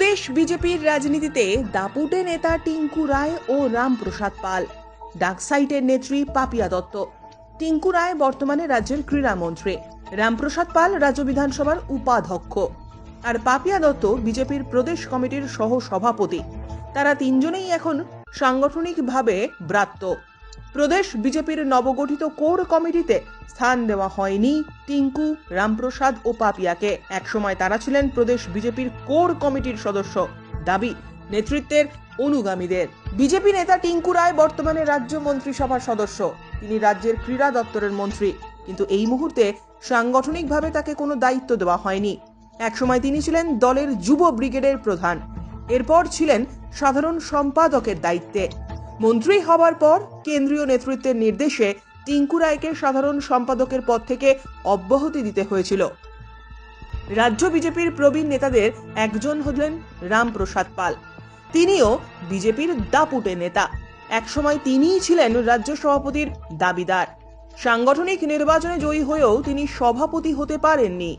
প্রদেশ বিজেপির রাজনীতিতে দাপুটে নেতা টিঙ্কু রায় ও রামপ্রসাদ পাল। ডাকসাইটের নেত্রী পাপিয়া দত্ত। টিঙ্কু রায় বর্তমানে রাজ্যের ক্রীড়ামন্ত্রী রামপ্রসাদ পাল রাজ্য বিধানসভার উপাধ্যক্ষ। আর পাপিয়া দত্ত বিজেপির প্রদেশ কমিটির সহ সভাপতি তারা তিনজনেই এখন সাংগঠনিকভাবে ব্রাত্য। প্রদেশ বিজেপির নবগঠিত কোর কমিটিতে স্থান দেওয়া হয়নি টিঙ্কু, রামপ্রসাদ ও পাপিয়াকে। একসময় তারা ছিলেন প্রদেশ বিজেপির কোর কমিটির সদস্য। দাবি, নেতৃত্বের অনুগামীদের। বিজেপি নেতা টিঙ্কু রায় বর্তমানে রাজ্য মন্ত্রিসভার সদস্য। তিনি রাজ্যের ক্রীড়া দপ্তরের মন্ত্রী। কিন্তু এই মুহূর্তে সাংগঠনিকভাবে তাকে কোনো দায়িত্ব দেওয়া হয়নি। একসময় তিনি ছিলেন দলের যুব ব্রিগেডের প্রধান। এরপর ছিলেন সাধারণ সম্পাদকের দায়িত্বে। মন্ত্রী হবার পর কেন্দ্রীয় নেতৃত্বের নির্দেশে টিঙ্কু রায়কে সাধারণ সম্পাদকের পদ থেকে অব্যাহতি দিতে হয়েছিল। রাজ্য বিজেপির প্রবীণ নেতাদের একজন হলেন রামপ্রসাদ পাল। তিনিও বিজেপির দাপুটে নেতা। একসময় তিনিই ছিলেন রাজ্য সভাপতির দাবিদার। সাংগঠনিক নির্বাচনে জয়ী হয়েও তিনি সভাপতি হতে পারেননি।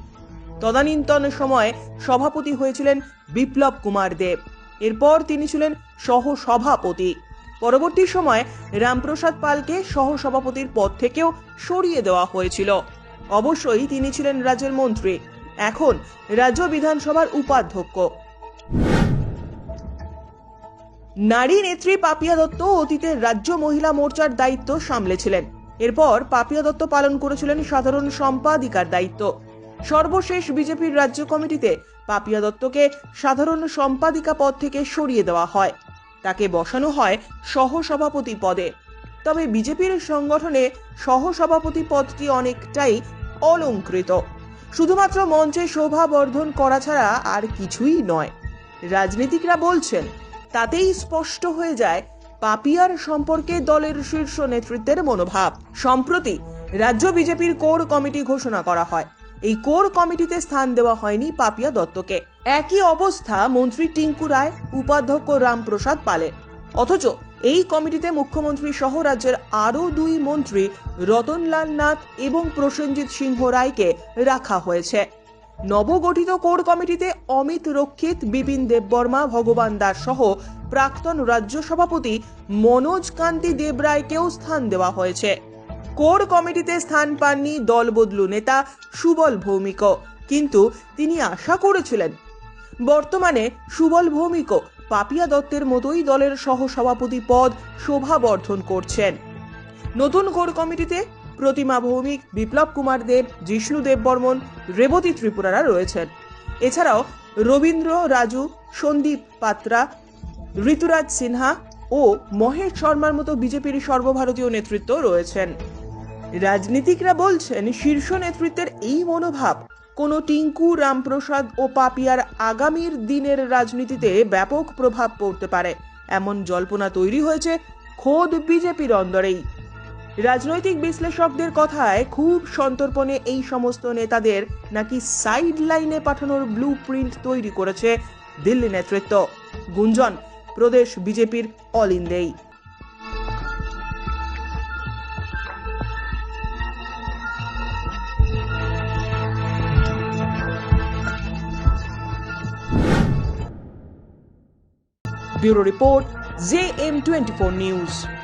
তদানীন্তন সময়ে সভাপতি হয়েছিলেন বিপ্লব কুমার দেব। এরপর তিনি ছিলেন সহ সভাপতি পরবর্তী সময়ে রামপ্রসাদ পালকে সহ সভাপতির পদ থেকেও সরিয়ে দেওয়া হয়েছিল। অবশ্যই তিনি ছিলেন রাজ্যের মন্ত্রী। এখন রাজ্য বিধানসভার উপাধ্যক্ষ। নারী নেত্রী পাপিয়া দত্ত অতীতে রাজ্য মহিলা মোর্চার দায়িত্ব সামলেছিলেন। এরপর পাপিয়া দত্ত পালন করেছিলেন সাধারণ সম্পাদিকার দায়িত্ব। সর্বশেষ বিজেপির রাজ্য কমিটিতে পাপিয়া দত্তকে সাধারণ সম্পাদিকা পদ থেকে সরিয়ে দেওয়া হয়। তাকে বসানো হয় সহসভাপতি পদে। তবে বিজেপির সংগঠনে সহসভাপতি পদটি অনেকটাই অলঙ্কৃত। শুধুমাত্র মঞ্চে শোভা বর্ধন করা ছাড়া আর কিছুই নয়। রাজনীতিকরা বলছেন, তাতেই স্পষ্ট হয়ে যায় পাপিয়ার সম্পর্কে দলের শীর্ষ নেতৃত্বের মনোভাব। সম্প্রতি রাজ্য বিজেপির কোর কমিটি ঘোষণা করা হয়। এই কোর কমিটিতে স্থান দেওয়া হয়নি পাপিয়া দত্তকে। একই অবস্থা মন্ত্রী টিঙ্কু রায়, উপাধ্যক্ষ রামপ্রসাদ পালের অথচ এই কমিটিতে মুখ্যমন্ত্রী সহ রাজ্যের আরও দুই মন্ত্রী রতনলাল নাথ এবং প্রসেনজিৎ সিংহ রায়কে রাখা হয়েছে। নবগঠিত কোর কমিটিতে অমিত রক্ষিত, বিপিন দেববর্মা, ভগবান দাস সহ প্রাক্তন রাজ্য সভাপতি মনোজ কান্তি দেবরায়কেও স্থান দেওয়া হয়েছে। কোর কমিটিতে স্থান পাননি দলবদলু নেতা সুবল ভৌমিক কিন্তু তিনি আশা করেছিলেন, বর্তমানে সুবল ভৌমিক পাপিয়া দত্তের মতোই দলের সহসভাপতি পদ শোভাবর্ধন করছেন। নতুন কোর কমিটিতে প্রতিমা ভৌমিক, বিপ্লব কুমার দেব, জিষ্ণু দেব বর্মন, রেবতী ত্রিপুরারা রয়েছেন। এছাড়াও রবীন্দ্র, রাজু, সন্দীপ পাত্রা, ঋতুরাজ সিনহা ও মহেশ শর্মার মতো বিজেপির সর্বভারতীয় নেতৃত্ব রয়েছেন। রাজনীতিকরা বলছেন, শীর্ষ নেতৃত্বের এই মনোভাব, কোনো টিঙ্কু, রামপ্রসাদ ও পাপিয়ার আগামীর দিনের রাজনীতিতে ব্যাপক প্রভাব পড়তে পারে। এমন জল্পনা তৈরি হয়েছে খোদ বিজেপির অন্দরেই। রাজনৈতিক বিশ্লেষকদের কথায় খুব সন্তর্পণে এই সমস্ত নেতাদের নাকি সাইড লাইনে পাঠানোর ব্লু প্রিন্ট তৈরি করেছে দিল্লি নেতৃত্ব। গুঞ্জন, প্রদেশ বিজেপির all India Bureau Report, ZM24 News.